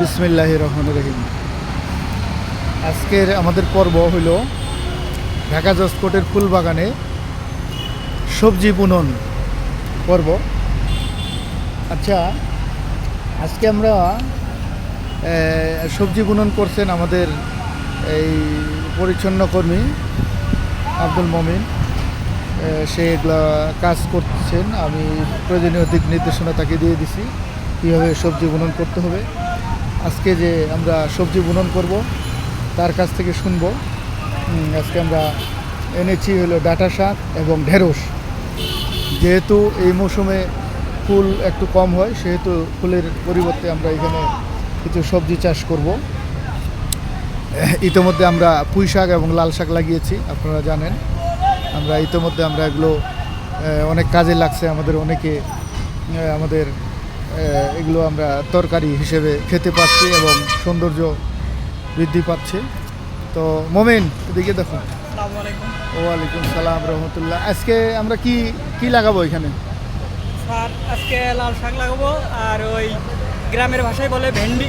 বিসমিল্লাহ রহমান রহিম। আজকের আমাদের পর্ব হইল ঢাকা জসকোটের ফুল বাগানে সবজি বুনন পর্ব। আচ্ছা আজকে আমরা সবজি বুনন করছেন আমাদের এই পরিচ্ছন্ন কর্মী আব্দুল মমিন। সে এগুলা কাজ করছেন। আমি প্রয়োজনীয় দিক নির্দেশনা তাকে দিয়ে দিছি। কীভাবে সবজি বুনন করতে হবে। আজকে যে আমরা সবজি বুনন করব, তার কাছ থেকে শুনব। আজকে আমরা এনেছি হলো ডাটা শাক এবং ঢেঁড়স। যেহেতু এই মৌসুমে ফুল একটু কম হয়, সেহেতু ফুলের পরিবর্তে আমরা এখানে কিছু সবজি চাষ করব। ইতিমধ্যে আমরা পুঁই শাক এবং লাল শাক লাগিয়েছি, আপনারা জানেন। আমরা ইতিমধ্যে আমরা এগুলো অনেক কাজে লাগছে আমাদের, অনেকে আমাদের এগুলো আমরা তরকারি হিসেবে খেতে পাচ্ছি এবং সৌন্দর্য বৃদ্ধি পাচ্ছে। তো মোমেন এদিকে দেখো। আলাইকুম ওয়ালাইকুম সালাম রহমতুল্লাহ। আজকে আমরা কি কি লাগাবো এখানে? স্যার আজকে লাল শাক লাগাবো আর ওই গ্রামের ভাষায় বলে ভেন্ডি।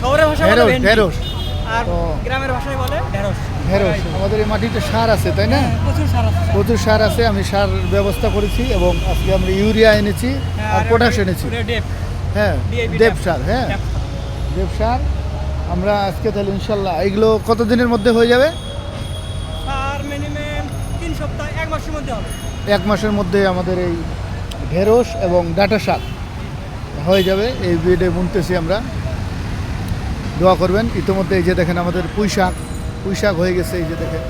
শহরের ভাষায় বলে ঢেঁড়স ভেন্ডি। আর। গ্রামের ভাষায় বলে ঢেঁড়স। ঢেঁড়স আমাদের এই মাটিতে সার আছে তাই না? হ্যাঁ, প্রচুর সার আছে সার আমি সার ব্যবস্থা করেছি এবং আজকে আমরা ইউরিয়া এনেছি হ্যাঁ, আর পটাশ এনেছি। হ্যাঁ দেব সার। হ্যাঁ। দেব সার। আমরা আজকে তাহলে ইনশাল্লাহ এগুলো কত দিনের মধ্যে হয়ে যাবে? এক মাসের মধ্যে এক মাসের মধ্যে আমাদের এই ঢেঁড়স এবং ডাটা শাক হয়ে যাবে এই বেডে বুনতেছি আমরা। দোয়া করবেন ইতিমধ্যে এই যে দেখেন আমাদের পুঁই শাক পুঁই শাক হয়ে গেছে এই যে দেখেন।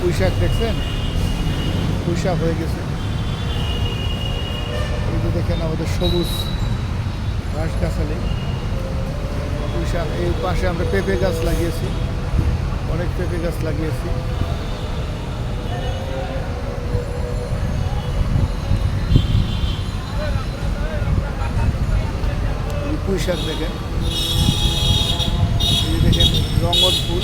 পুঁই শাক দেখছেন? পুঁই শাক হয়ে গেছে। এই যে দেখেন আমাদের সবুজ ঘাস গাছালি পুঁই শাক এই পাশে আমরা পেঁপে গাছ লাগিয়েছি। অনেক পেঁপে গাছ লাগিয়েছি। এই পুঁই দেখেন। যে দেখেন রঙ্গন ফুল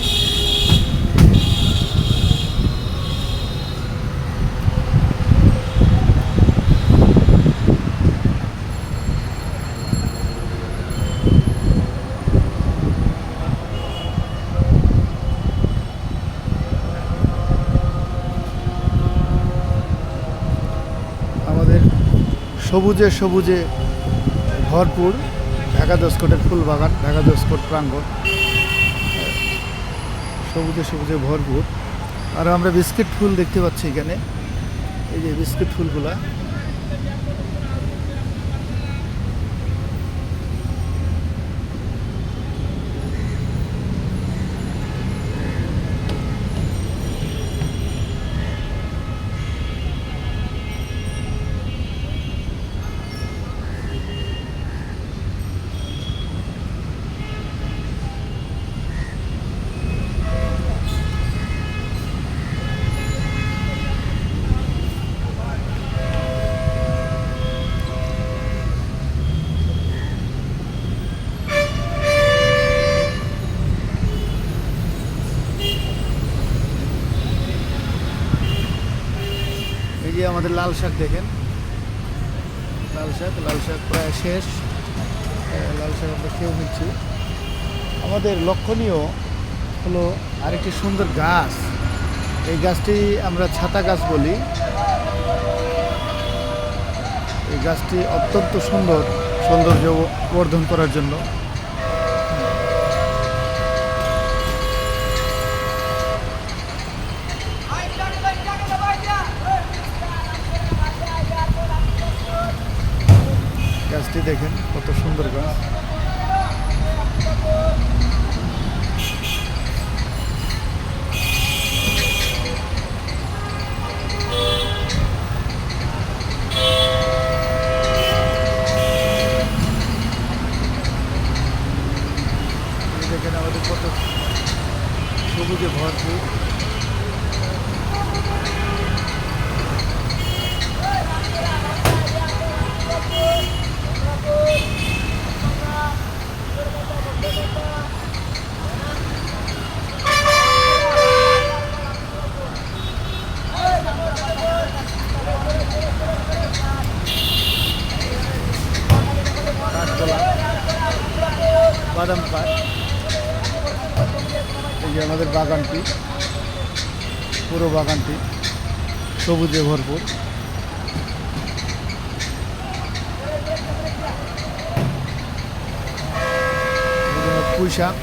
আমাদের সবুজে সবুজে ভরপুর ঢাকা দশকোটের ফুল বাগান ঢাকা দশকোট প্রাঙ্গণ। সবুজে সবুজে ভরপুর। আর আমরা বিস্কিট ফুল দেখতে পাচ্ছি এখানে। এই যে বিস্কিট ফুলগুলা। আমাদের লাল শাক দেখেন। লাল শাক লাল শাক প্রায় শেষ। লাল শাক আমরা খেয়েও নিচ্ছি আমাদের লক্ষণীয় হলো আরেকটি সুন্দর গাছ। এই গাছটি আমরা ছাতা গাছ বলি। এই গাছটি অত্যন্ত সুন্দর সৌন্দর্য বর্ধন করার জন্য। গাছটি দেখেন কত সুন্দর গাছ। যে আমাদের বাগানটি, পুরো বাগানটি সবুজে ভরপুর। এই যে পুঁই শাক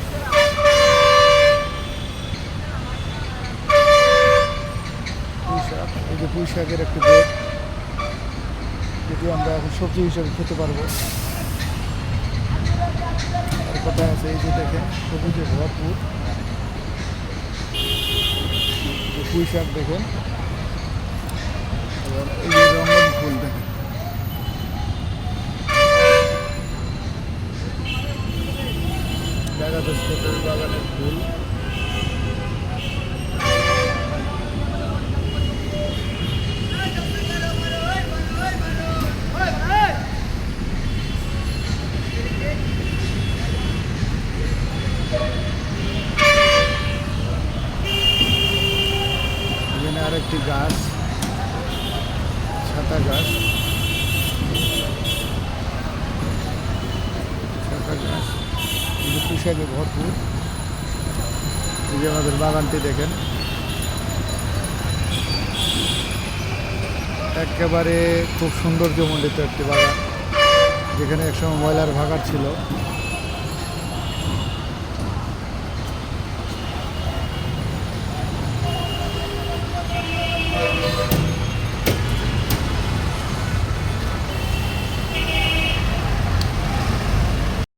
পুঁই শাক এই যে পুঁই শাকের একটি বেড যেটি আমরা এখন সবজি হিসেবে খেতে পারব। আর আছে এই যে দেখেন, সবুজে ভরপুর এই যে পুঁই শাক দেখেন এই যে রঙন ফুল দেখেন। দেখা যাচ্ছে ফুল বাগানের ফুল আরেকটি গাছ, ছাতা গাছ কিন্তু ভরপুর। এই যে আমাদের বাগানটি দেখেন। একেবারে খুব সৌন্দর্যমণ্ডিত একটি বাগান, যেখানে একসময় ময়লার ভাগার ছিল।